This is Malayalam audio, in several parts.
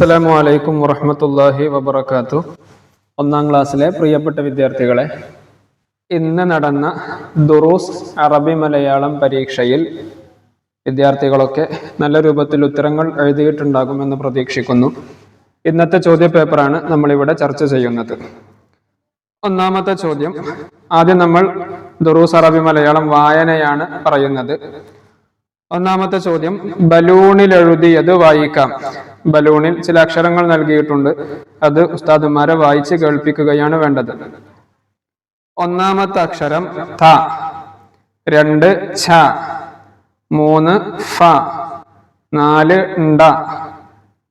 അസ്സലാമു അലൈക്കും വറഹമത്തല്ലാഹി വബർക്കാത്തു ഒന്നാം ക്ലാസ്സിലെ പ്രിയപ്പെട്ട വിദ്യാർത്ഥികളെ ഇന്ന് നടന്ന ദുറൂസ് അറബി മലയാളം പരീക്ഷയിൽ വിദ്യാർത്ഥികളൊക്കെ നല്ല രൂപത്തിൽ ഉത്തരങ്ങൾ എഴുതിയിട്ടുണ്ടാകുമെന്ന് പ്രതീക്ഷിക്കുന്നു. ഇന്നത്തെ ചോദ്യ പേപ്പറാണ് നമ്മളിവിടെ ചർച്ച ചെയ്യുന്നത്. ഒന്നാമത്തെ ചോദ്യം ആദ്യം നമ്മൾ ദുറൂസ് അറബി മലയാളം വായനയാണ് പറയുന്നത്. ഒന്നാമത്തെ ചോദ്യം ബലൂണിൽ എഴുതിയത് വായിക്കാം. ബലൂണിൽ ചില അക്ഷരങ്ങൾ നൽകിയിട്ടുണ്ട്. അത് ഉസ്താദുമാരെ വായിച്ച് കേൾപ്പിക്കുകയാണ് വേണ്ടത്. ഒന്നാമത്തെ അക്ഷരം ത രണ്ട് ഛ. മൂന്ന് ഫ. നാല് ണ്ട.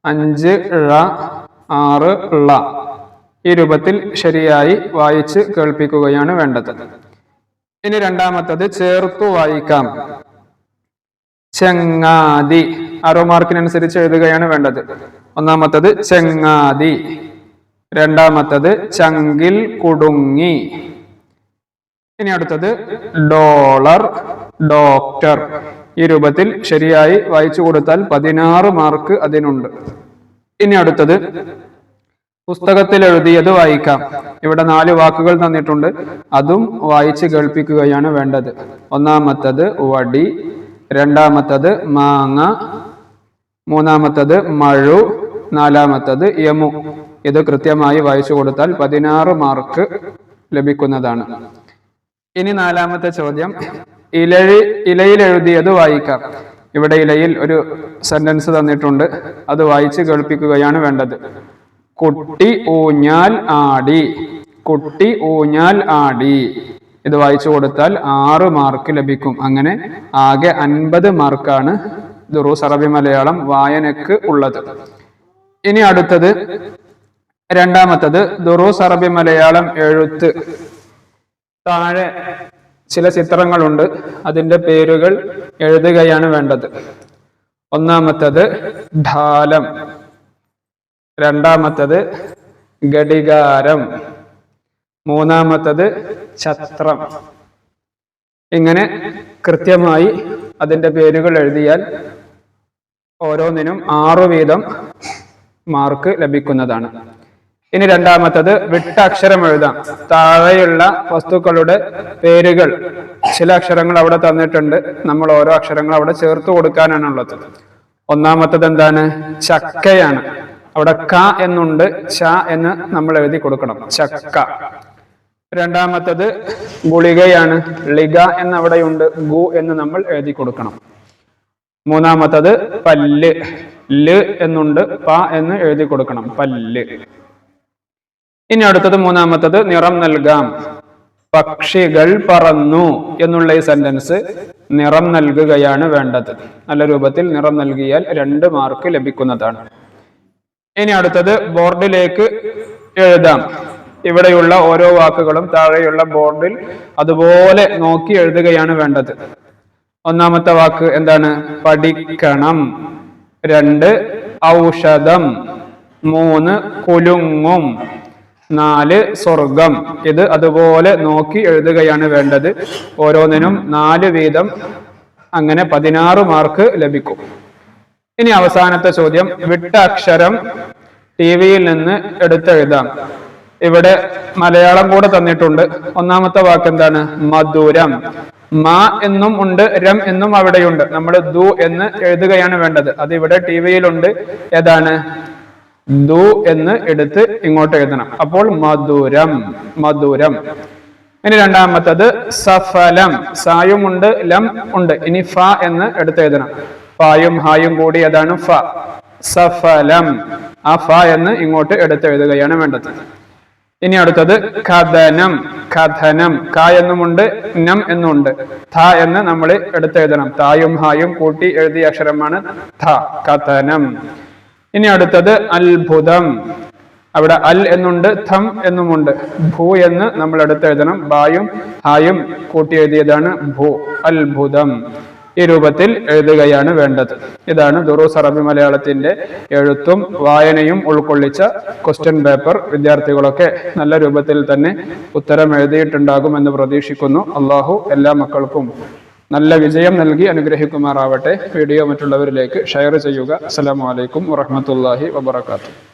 അഞ്ച് ഴ. ആറ് ള. ഈ രൂപത്തിൽ ശരിയായി വായിച്ച് കേൾപ്പിക്കുകയാണ് വേണ്ടത്. ഇനി രണ്ടാമത്തത് ചേർത്തു വായിക്കാം. ചെങ്ങാതി. ആറോ മാർക്കിനനുസരിച്ച് എഴുതുകയാണ് വേണ്ടത്. ഒന്നാമത്തത് ചെങ്ങാതി. രണ്ടാമത്തത് ചങ്കിൽ കുടുങ്ങി. ഇനി അടുത്തത് ഡോളർ ഡോക്ടർ. ഈ രൂപത്തിൽ ശരിയായി വായിച്ചു കൊടുത്താൽ പതിനാറ് മാർക്ക് അതിനുണ്ട്. ഇനി അടുത്തത് പുസ്തകത്തിൽ എഴുതിയത് വായിക്കാം. ഇവിടെ നാല് വാക്കുകൾ തന്നിട്ടുണ്ട്. അതും വായിച്ച് കേൾപ്പിക്കുകയാണ് വേണ്ടത്. ഒന്നാമത്തത് വടി രണ്ടാമത്തത് മാങ്ങ മൂന്നാമത്തത് മഴു നാലാമത്തത് യമു. ഇത് കൃത്യമായി വായിച്ചു കൊടുത്താൽ പതിനാറ് മാർക്ക് ലഭിക്കുന്നതാണ്. ഇനി നാലാമത്തെ ചോദ്യം. ഇലഴി ഇലയിൽ എഴുതിയത് വായിക്കാം. ഇവിടെ ഇലയിൽ ഒരു സെന്റൻസ് തന്നിട്ടുണ്ട്. അത് വായിച്ച് കേൾപ്പിക്കുകയാണ് വേണ്ടത്. കുട്ടി ഊഞ്ഞാൽ ആടി കുട്ടി ഊഞ്ഞാൽ ആടി. ഇത് വായിച്ചു കൊടുത്താൽ ആറ് മാർക്ക് ലഭിക്കും. അങ്ങനെ ആകെ അൻപത് മാർക്കാണ് ദുറൂസ് അറബി മലയാളം വായനക്ക് ഉള്ളത്. ഇനി അടുത്തത് രണ്ടാമത്തത് ദുറൂസ് അറബി മലയാളം എഴുത്ത്. താഴെ ചില ചിത്രങ്ങളുണ്ട്. അതിന്റെ പേരുകൾ എഴുതുകയാണ് വേണ്ടത്. ഒന്നാമത്തത് ഢാലം. രണ്ടാമത്തത് ഘടികാരം. മൂന്നാമത്തത് ഛത്രം. ഇങ്ങനെ കൃത്യമായി അതിന്റെ പേരുകൾ എഴുതിയാൽ ഓരോന്നിനും ആറു വീതം മാർക്ക് ലഭിക്കുന്നതാണ്. ഇനി രണ്ടാമത്തത് വിട്ട അക്ഷരം എഴുതാം. താഴെയുള്ള വസ്തുക്കളുടെ പേരുകൾ. ചില അക്ഷരങ്ങൾ അവിടെ തന്നിട്ടുണ്ട്. നമ്മൾ ഓരോ അക്ഷരങ്ങൾ അവിടെ ചേർത്ത് കൊടുക്കാനാണുള്ളത് ഒന്നാമത്തത് എന്താണ്? ചക്കയാണ്. അവിടെ ക എന്നുണ്ട്. ച എന്ന് നമ്മൾ എഴുതി കൊടുക്കണം. ചക്ക. രണ്ടാമത്തത് ഗുളികയാണ്. ലിഗ എന്നവിടെയുണ്ട് ഗു എന്ന് നമ്മൾ എഴുതി കൊടുക്കണം. മൂന്നാമത്തത് പല്ല്. ൽ എന്നുണ്ട് പ എന്ന് എഴുതി കൊടുക്കണം. പല്ല്. ഇനി അടുത്തത് മൂന്നാമത്തത് നിറം നൽകാം. പക്ഷികൾ പറന്നു എന്നുള്ള ഈ സെന്റൻസ് നിറം നൽകുകയാണ് വേണ്ടത്. നല്ല രൂപത്തിൽ നിറം നൽകിയാൽ രണ്ട് മാർക്ക് ലഭിക്കുന്നതാണ്. ഇനി അടുത്തത് ബോർഡിലേക്ക് എഴുതാം. ഇവിടെയുള്ള ഓരോ വാക്കുകളും താഴെയുള്ള ബോർഡിൽ അതുപോലെ നോക്കി എഴുതുകയാണ് വേണ്ടത്. ഒന്നാമത്തെ വാക്ക് എന്താണ്? പഠിക്കണം. രണ്ട് ഔഷധം. മൂന്ന് കുലുങ്ങും. നാല് സ്വർഗം. ഇത് അതുപോലെ നോക്കി എഴുതുകയാണ് വേണ്ടത്. ഓരോന്നിനും നാല് വീതം അങ്ങനെ പതിനാറ് മാർക്ക് ലഭിക്കും. ഇനി അവസാനത്തെ ചോദ്യം. വിട്ട അക്ഷരം ടി വിയിൽ നിന്ന് എടുത്തെഴുതാം. ഇവിടെ മലയാളം കൂടെ തന്നിട്ടുണ്ട്. ഒന്നാമത്തെ വാക്ക് എന്താണ്? മധുരം. മ എന്നും ഉണ്ട് രം എന്നും അവിടെയുണ്ട്. നമ്മൾ ദു എന്ന് എഴുതുകയാണ് വേണ്ടത്. അത് ഇവിടെ ടി വിയിലുണ്ട്. ഏതാണ്? ദു എന്ന് എടുത്ത് ഇങ്ങോട്ട് എഴുതണം. അപ്പോൾ മധുരം മധുരം. ഇനി രണ്ടാമത്തത് സഫലം. സായും ഉണ്ട് ലം ഉണ്ട്. ഇനി ഫ എന്ന് എടുത്ത് എഴുതണം. ഫായും ഹായും കൂടി ഏതാണ്? ഫ. സഫലം. ആ ഫ എന്ന് ഇങ്ങോട്ട് എടുത്ത് എഴുതുകയാണ് വേണ്ടത്. ഇനി അടുത്തത് കഥനം കഥനം ക എന്നുമുണ്ട് നം എന്നുണ്ട് ഥ എന്ന് നമ്മൾ എടുത്തെഴുതണം. തായും ഹായും കൂട്ടി എഴുതിയ അക്ഷരമാണ് ഥ കഥനം. ഇനി അടുത്തത് അത്ഭുതം. അവിടെ അൽ എന്നുണ്ട് ഥം എന്നുമുണ്ട്. ഭൂ എന്ന് നമ്മൾ എടുത്തെഴുതണം. ബായും ഹായും കൂട്ടി എഴുതിയതാണ് ഭൂ. അത്ഭുതം. ഈ രൂപത്തിൽ എഴുതുകയാണ് വേണ്ടത്. ഇതാണ് ദുറൂസ് അറബി മലയാളത്തിന്റെ എഴുത്തും വായനയും ഉൾക്കൊള്ളിച്ച ക്വസ്റ്റ്യൻ പേപ്പർ. വിദ്യാർത്ഥികളൊക്കെ നല്ല രൂപത്തിൽ തന്നെ ഉത്തരം എഴുതിയിട്ടുണ്ടാകുമെന്ന് പ്രതീക്ഷിക്കുന്നു. അള്ളാഹു എല്ലാ മക്കൾക്കും നല്ല വിജയം നൽകി അനുഗ്രഹിക്കുമാറാവട്ടെ. വീഡിയോ മറ്റുള്ളവരിലേക്ക് ഷെയർ ചെയ്യുക. അസ്സലാമു അലൈക്കും വറഹ്മത്തുള്ളാഹി വബറകാതുഹു.